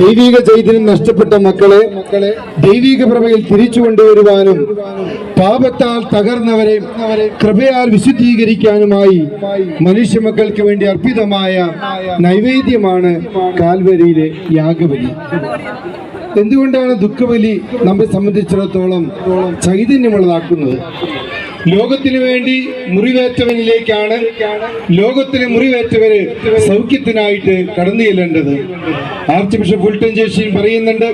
ദൈവിക ചൈതന്യം നഷ്ടപ്പെട്ട മക്കളെ ദൈവിക പ്രഭയിൽ തിരിച്ചു കൊണ്ടുവരുവാനും പാപത്താൽ തകർന്നവരെ കൃപയാൽ വിശുദ്ധീകരിക്കാനുമായി മനുഷ്യ മക്കൾക്ക് വേണ്ടി അർപ്പിതമായ നൈവേദ്യമാണ് കാൽവരിയിലെ യാഗബലി. എന്തുകൊണ്ടാണ് ദുഃഖബലി നമ്മെ സംബന്ധിച്ചിടത്തോളം ചൈതന്യമുള്ളതാക്കുന്നത്? ലോകത്തിന് വേണ്ടി മുറിവേറ്റവനിലേക്കാണ് ലോകത്തിന് മുറിവേറ്റവര് സൗഖ്യത്തിനായിട്ട് കടന്നു ചെല്ലേണ്ടത്. ആർച്ച് ബിഷപ്പ് ഫുൾട്ടൻ ജോഷി പറയുന്നുണ്ട്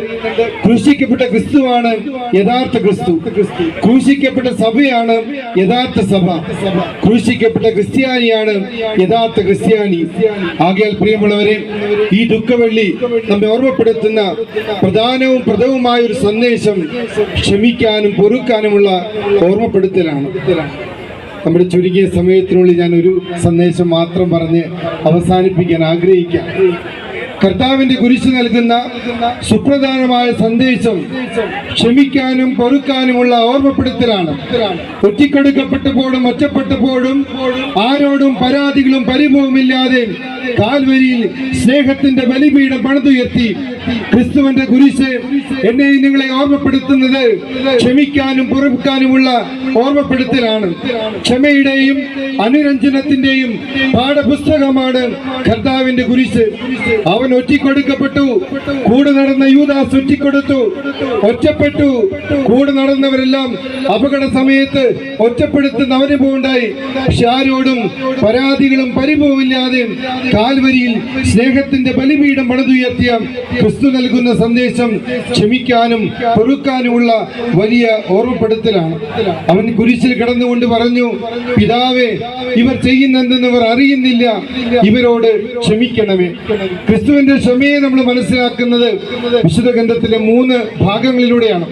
ക്രൂശിക്കപ്പെട്ട ക്രിസ്തുവാണ് യഥാർത്ഥ ക്രിസ്തു. ക്രൂശിക്കപ്പെട്ട സഭയാണ് യഥാർത്ഥ സഭ. ക്രൂശിക്കപ്പെട്ട ക്രിസ്ത്യാനിയാണ് യഥാർത്ഥ ക്രിസ്ത്യാനി. ആകയാൽ പ്രിയമുള്ളവരെ ഈ ദുഃഖവെള്ളി നമ്മെ ഓർമ്മപ്പെടുത്തുന്ന പ്രധാനവും പ്രഥവുമായ ഒരു സന്ദേശം ക്ഷമിക്കാനും പൊറുക്കാനുമുള്ള ഓർമ്മപ്പെടുത്തലാണ്. നമ്മുടെ ചുരുങ്ങിയ സമയത്തിനുള്ളിൽ ഞാൻ ഒരു സന്ദേശം മാത്രം പറഞ്ഞ് അവസാനിപ്പിക്കാൻ ആഗ്രഹിക്കാം. കർത്താവിന്റെ കുരിശ് നൽകുന്ന സുപ്രധാനമായ സന്ദേശം ക്ഷമിക്കാനും പൊറുക്കാനുമുള്ള ഓർമ്മപ്പെടുത്തലാണ്. ഒറ്റിക്കെടുക്കപ്പെട്ടപ്പോഴും ഒറ്റപ്പെട്ടപ്പോഴും ആരോടും പരാതികളും പരിഭവമില്ലാതെ കാൽവരിയിൽ സ്നേഹത്തിന്റെ ബലിപീഠം പണിതുയർത്തി ക്രിസ്തുവിന്റെ കുരിശ് എന്നെ നിങ്ങളെ ഓർമ്മപ്പെടുത്തുന്നത് ക്ഷമിക്കാനും പൊറുക്കാനുമുള്ള ഓർമ്മപ്പെടുത്തലാണ്. ക്ഷമയുടെയും അനുരഞ്ജനത്തിന്റെയും പാഠപുസ്തകമാണ് കർത്താവിന്റെ കുരിശ്. അവൻ ഒറ്റിക്കൊടുക്കപ്പെട്ടു കൂടെ നടന്ന യൂദാസ് ഒറ്റിക്കൊടുത്തു ഒറ്റപ്പെട്ടു കൂടെ നടന്നവരെല്ലാം അപകട സമയത്ത് ഒറ്റപ്പെടുത്തുന്ന അനുഭവമുണ്ടായി പക്ഷെ ആരോടും പരാതികളും പരിഭവമില്ലാതെ കാൽവരിയിൽ സ്നേഹത്തിന്റെ ബലിപീഠം പണിതുയർത്തിയ ക്രിസ്തു നൽകുന്ന സന്ദേശം ക്ഷമിക്കാനും പൊറുക്കാനുമുള്ള വലിയ ഓർമ്മപ്പെടുത്തലാണ്. അവൻ കുരിശിൽ കിടന്നുകൊണ്ട് പറഞ്ഞു പിതാവേ ഇവർ ചെയ്യുന്നെന്തെന്ന് ഇവർ അറിയുന്നില്ല. ഇവരോട് ക്ഷമിക്കണമേ. ക്രിസ്തുവിന്റെ ക്ഷമയെ നമ്മൾ മനസ്സിലാക്കുന്നത് വിശുദ്ധ ഗ്രന്ഥത്തിലെ മൂന്ന് ഭാഗങ്ങളിലൂടെയാണ്.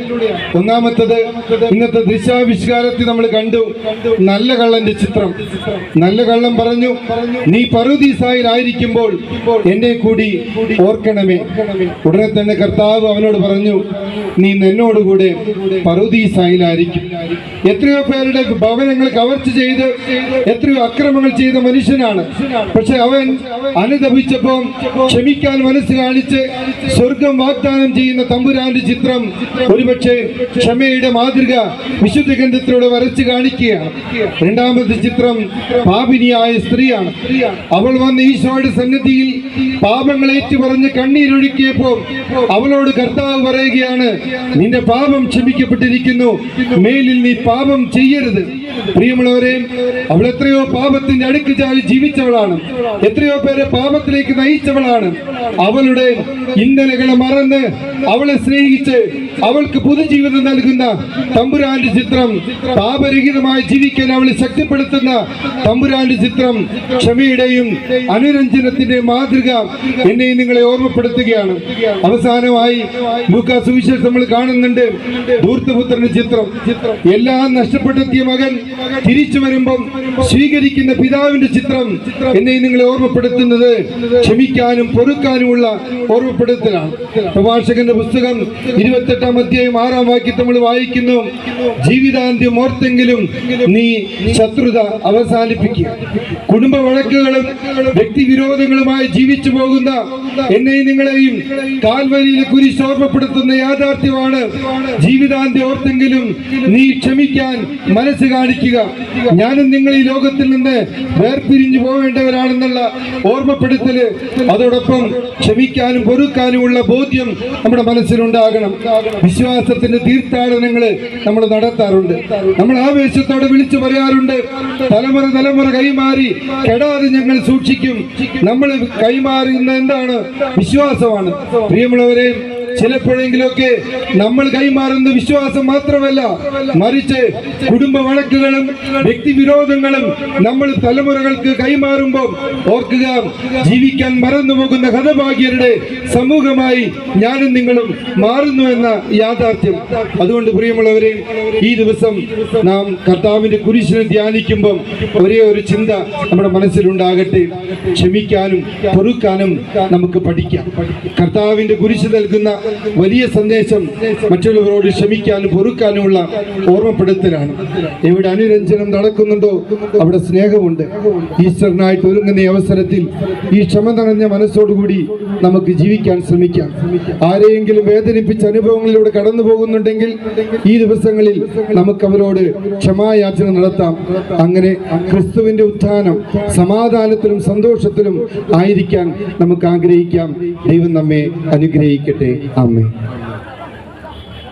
ഒന്നാമത്തത് ഇന്നത്തെ ദിശാവിഷ്കാരത്തിൽ നമ്മൾ കണ്ടു നല്ല കള്ളന്റെ ചിത്രം. നല്ല കള്ളം പറഞ്ഞു നീ പറുദീസായിലായിരിക്കുമ്പോൾ എന്നെ കൂടി ഓർക്കണമേ. ഉടനെ തന്നെ കർത്താവ് അവനോട് പറഞ്ഞു നീ നിന്നോടുകൂടെ പറുദീസായിലായിരിക്കും. എത്രയോ പേരുടെ ഭവനങ്ങൾ കവർച്ച ചെയ്ത് എത്രയോ അക്രമങ്ങൾ ചെയ്ത മനുഷ്യനാണ്. പക്ഷെ അവൻ അനുദപിച്ചപ്പോൾ ക്ഷമിക്കാൻ മനസ്സ് കാണിച്ച് സ്വർഗം വാഗ്ദാനം ചെയ്യുന്ന തമ്പുരാന്റെ ചിത്രം ഒരുപക്ഷെ ക്ഷമയുടെ മാതൃക വിശുദ്ധ ഗ്രന്ഥത്തിലൂടെ വരച്ച് കാണിക്കുകയാണ്. രണ്ടാമത്തെ ചിത്രം പാപിനിയായ സ്ത്രീയാണ്. അവൾ വന്ന് ഈശോയുടെ സന്നിധിയിൽ പാപങ്ങൾ ഏറ്റുപറഞ്ഞ് കണ്ണീരൊഴുക്കിയപ്പോൾ അവളോട് കർത്താവ് പറയുകയാണ് നിന്റെ പാപം ക്ഷമിക്കപ്പെട്ടിരിക്കുന്നു. മേലിൽ നീ പാപം ചെയ്യരുത്. പ്രിയമുള്ളവരെ അവൾ എത്രയോ പാപത്തിന്റെ അടുക്ക് ചാടി ജീവിച്ചവളാണ്. എത്രയോ പേരെ പാപത്തിലേക്ക് നയിച്ചവളാണ്. അവളുടെ ഇന്നലകളെ മറന്ന് അവളെ സ്നേഹിച്ച് അവൾക്ക് പുതുജീവിതം നൽകുന്ന തമ്പുരാന്റെ ചിത്രം പാപരഹിതമായി ജീവിക്കാൻ അവളെ ശക്തിപ്പെടുത്തുന്ന തമ്പുരാന്റെ ചിത്രം ക്ഷമയുടെയും അനുരഞ്ജനത്തിന്റെ മാതൃക എന്നെയും നിങ്ങളെ ഓർമ്മപ്പെടുത്തുകയാണ്. അവസാനമായി ലൂക്കാ സുവിശേഷം നമ്മൾ കാണുന്നുണ്ട്. ധൂർത്തപുത്രന്റെ ചിത്രം. എല്ലാം നഷ്ടപ്പെടുത്തിയ മകൻ തിരിച്ചു വരുമ്പം സ്വീകരിക്കുന്ന പിതാവിന്റെ ചിത്രം എന്നെ നിങ്ങളെ ഓർമ്മപ്പെടുത്തുന്നത് ക്ഷമിക്കാനും പൊറുക്കാനുമുള്ള ഓർമ്മപ്പെടുത്തലാണ്. പ്രഭാഷകന്റെ പുസ്തകം ഇരുപത്തെട്ടാം അധ്യായം ആറാം വാക്യം നമ്മൾ വായിക്കുന്നു ജീവിതാന്ത്യം ഓർത്തെങ്കിലും നീ ശത്രുത അവസാനിപ്പിക്കുക കുടുംബ വഴക്കുകളും വ്യക്തിവിരോധങ്ങളുമായി ജീവിച്ചു പോകുന്ന എന്നെയും നിങ്ങളെയും കാൽവരിയിൽ കുരി ശോഭപ്പെടുത്തുന്ന യാഥാർത്ഥ്യമാണ് ജീവിതാന്ത്യം ഓർത്തെങ്കിലും നീ ക്ഷമിക്കാൻ മനസ്സ് കാണിക്കുക. ഞാനും നിങ്ങൾ ഈ ലോകത്തിൽ നിന്ന് വേർപിരിഞ്ഞു പോവേണ്ടവരാണെന്നുള്ള ഓർമ്മപ്പെടുത്തൽ അതോടൊപ്പം ക്ഷമിക്കാനും പൊറുക്കാനുമുള്ള ബോധ്യം നമ്മുടെ മനസ്സിലുണ്ടാകണം. വിശ്വാസത്തിന്റെ തീർത്ഥാടനങ്ങൾ നമ്മൾ നടത്താറുണ്ട്. നമ്മൾ ആവേശത്തോടെ വിളിച്ചു പറയാറുണ്ട്. തലമുറ തലമുറ കൈമാറി കെടാതെ ഞങ്ങൾ സൂക്ഷിക്കും. നമ്മൾ കൈമാറുന്ന എന്താണ്? വിശ്വാസമാണ്. പ്രിയമുള്ളവരെ ചിലപ്പോഴെങ്കിലൊക്കെ നമ്മൾ കൈമാറുന്ന വിശ്വാസം മാത്രമല്ല മറിച്ച് കുടുംബ വഴക്കുകളും വ്യക്തിവിരോധങ്ങളും നമ്മൾ തലമുറകൾക്ക് കൈമാറുമ്പോൾ ഓർക്കുക ജീവിക്കാൻ മറന്നുപോകുന്ന ഹതഭാഗ്യരുടെ സമൂഹമായി ഞാനും നിങ്ങളും മാറുന്നു എന്ന യാഥാർത്ഥ്യം. അതുകൊണ്ട് പ്രിയമുള്ളവരെ ഈ ദിവസം നാം കർത്താവിന്റെ കുരിശിനെ ധ്യാനിക്കുമ്പം ഒരേ ഒരു ചിന്ത നമ്മുടെ മനസ്സിലുണ്ടാകട്ടെ. ക്ഷമിക്കാനും പൊറുക്കാനും നമുക്ക് പഠിക്കാം. കർത്താവിന്റെ കുരിശ് നൽകുന്ന വലിയ സന്ദേശം മറ്റുള്ളവരോട് ക്ഷമിക്കാനും പൊറുക്കാനുമുള്ള ഓർമ്മപ്പെടുത്തലാണ്. എവിടെ അനുരഞ്ജനം നടക്കുന്നുണ്ടോ അവിടെ സ്നേഹമുണ്ട്. ഈശ്വരനായിട്ട് ഒരുങ്ങുന്ന അവസരത്തിൽ ഈ ക്ഷമ നിറഞ്ഞ മനസ്സോടുകൂടി നമുക്ക് ജീവിക്കാൻ ശ്രമിക്കാം. ആരെയെങ്കിലും വേദനിപ്പിച്ച അനുഭവങ്ങളിലൂടെ കടന്നു പോകുന്നുണ്ടെങ്കിൽ ഈ ദിവസങ്ങളിൽ നമുക്ക് അവരോട് ക്ഷമായാചന നടത്താം. അങ്ങനെ ക്രിസ്തുവിന്റെ ഉത്ഥാനം സമാധാനത്തിലും സന്തോഷത്തിലും ആയിരിക്കാൻ നമുക്ക് ആഗ്രഹിക്കാം. ദൈവം നമ്മെ അനുഗ്രഹിക്കട്ടെ. Amén.